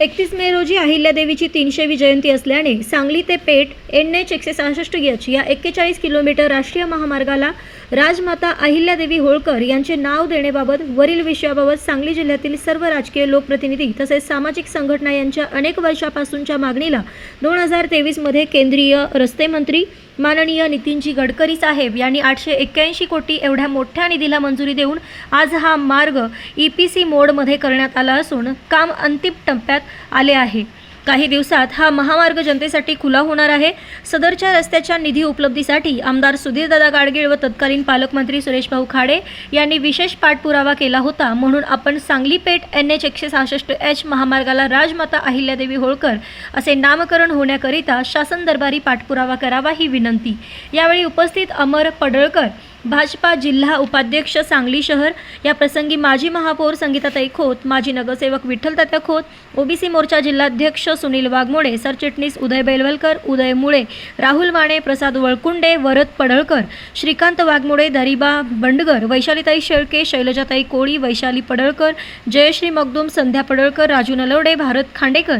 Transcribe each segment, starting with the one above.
एकतीस मे रोजी अहिल्यादेवीची तीनशेवी जयंती असल्याने सांगली ते पेठ एन एच एकशे सहासष्ट एच या एक्केचाळीस किलोमीटर राष्ट्रीय महामार्गाला राजमाता अहिल्यादेवी होळकर यांचे नाव देण्याबाबत वरील विषयाबाबत सांगली जिल्ह्यातील सर्व राजकीय लोकप्रतिनिधी तसेच सामाजिक संघटना यांच्या अनेक वर्षापासूनच्या मागणीला दोन हजार तेवीसमध्ये केंद्रीय रस्ते मंत्री माननीय नितीनजी गडकरी साहेब यांनी आठशे एक्क्याऐंशी कोटी एवढ्या मोठ्या निधीला मंजुरी देऊन आज हा मार्ग ई पी सी मोडमध्ये करण्यात आला असून काम अंतिम टप्प्यात आले आहे. काही दिवसात हा महामार्ग जनतेसाठी खुला होणार आहे. सदरच्या रस्त्याच्या निधी उपलब्धीसाठी आमदार सुधीरदादा गाडगीळ व तत्कालीन पालकमंत्री सुरेशभाऊ खाडे यांनी विशेष पाठपुरावा केला होता. म्हणून आपण सांगली पेठ एन एच एकशे सहासष्ट एच महामार्गाला राजमाता अहिल्यादेवी होळकर असे नामकरण होण्याकरिता शासन दरबारी पाठपुरावा करावा ही विनंती. यावेळी उपस्थित अमर पडळकर भाजपा जिल्हा उपाध्यक्ष सांगली शहर. या प्रसंगी माजी महापौर संगीताताई खोत माजी नगरसेवक विठ्ठल तात्या खोत ओबीसी मोर्चा जिल्हाध्यक्ष सुनील वाघमोडे सरचिटणीस उदय बेलवलकर उदय मुळे राहुल माने प्रसाद वळकुंडे वरद पडळकर श्रीकांत वाघमोडे दरिबा बंडगर वैशालीताई शेळके शैलजाताई कोळी वैशाली पडळकर जयश्री मगदूम संध्या पडळकर राजू नलवडे भारत खांडेकर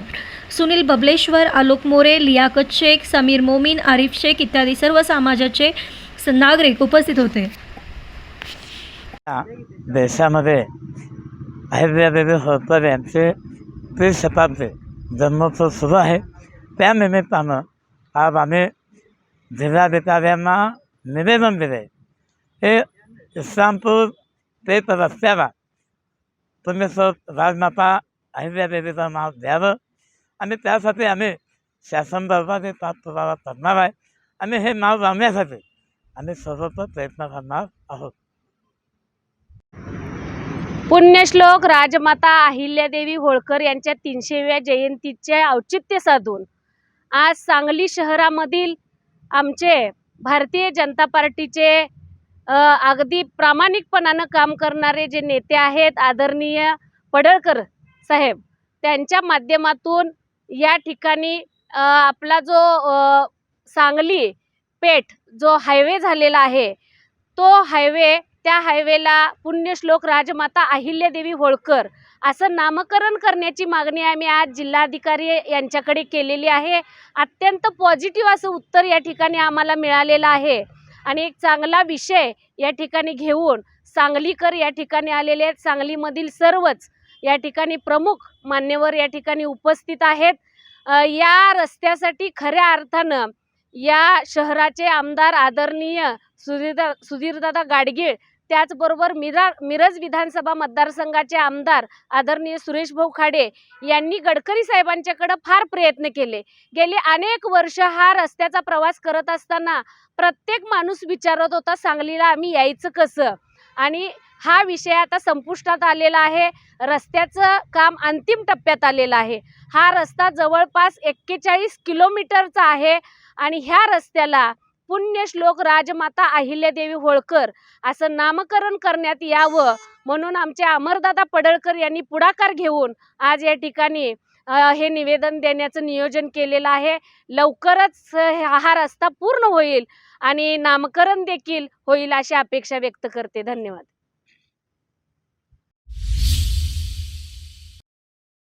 सुनील बबलेश्वर आलोक मोरे लियाकत शेख समीर मोमीन आरिफ शेख इत्यादी सर्व समाजाचे नागरिक उपस्थित होते. या देशामध्ये अहिल्यादेवी होळकर यांचे त्रिशताब्दी जन्मोत्सव सुरू आहे. त्यानिमित्तानं आज आम्ही जिल्हाधिकाऱ्यांना निवेदन दिले हे इस्लामपूर ते रस्त्याला तुम्ही सर राजमाता अहिल्यादेवीचं नाव द्यावं आणि त्यासाठी आम्ही शासन दरबारी पाठपुरावा करणार आहे. आणि हे नाव लावण्यासाठी आम्ही सर्वत्र प्रयत्न करणार आहोत. पुण्यश्लोक राजमाता अहिल्यादेवी होळकर यांच्या तीनशेव्या जयंतीचे औचित्य साधून आज सांगली शहरामधील आमचे भारतीय जनता पार्टीचे अगदी प्रामाणिकपणानं काम करणारे जे नेते आहेत आदरणीय पडळकर साहेब त्यांच्या माध्यमातून या ठिकाणी आपला जो सांगली पेठ जो हायवे झालेला आहे तो हायवे त्या हायवेला पुण्यश्लोक राजमाता अहिल्यादेवी होळकर असं नामकरण करण्याची मागणी आम्ही आज जिल्हाधिकारी यांच्याकडे केलेली आहे. अत्यंत पॉझिटिव्ह असं उत्तर या ठिकाणी आम्हाला मिळालेलं आहे. आणि एक चांगला विषय या ठिकाणी घेऊन सांगलीकर या ठिकाणी आलेले आहेत. सांगलीमधील सर्वच या ठिकाणी प्रमुख मान्यवर या ठिकाणी उपस्थित आहेत. या रस्त्यासाठी खऱ्या अर्थानं या शहराचे आमदार आदरणीय सुधीरदा सुधीरदादा गाडगीळ त्याचबरोबर मिरा मिरज विधानसभा मतदारसंघाचे आमदार आदरणीय सुरेश भाऊ खाडे यांनी गडकरी साहेबांच्याकडं फार प्रयत्न केले. गेली अनेक वर्ष हा रस्त्याचा प्रवास करत असताना प्रत्येक माणूस विचारत होता सांगलीला आम्ही यायचं कसं? आणि हा विषय आता संपुष्टात आलेला आहे. रस्त्याचं काम अंतिम टप्प्यात आलेलं आहे. हा रस्ता जवळपास एक्केचाळीस किलोमीटरचा आहे आणि ह्या रस्त्याला पुण्यश्लोक राजमाता अहिल्यादेवी होळकर असं नामकरण करण्यात यावं म्हणून आमचे अमरदादा पडळकर यांनी पुढाकार घेऊन आज या ठिकाणी हे निवेदन देण्याचं नियोजन केलेलं आहे. लवकरच हा रस्ता पूर्ण होईल आणि नामकरण देखील होईल अशी अपेक्षा व्यक्त करते. धन्यवाद.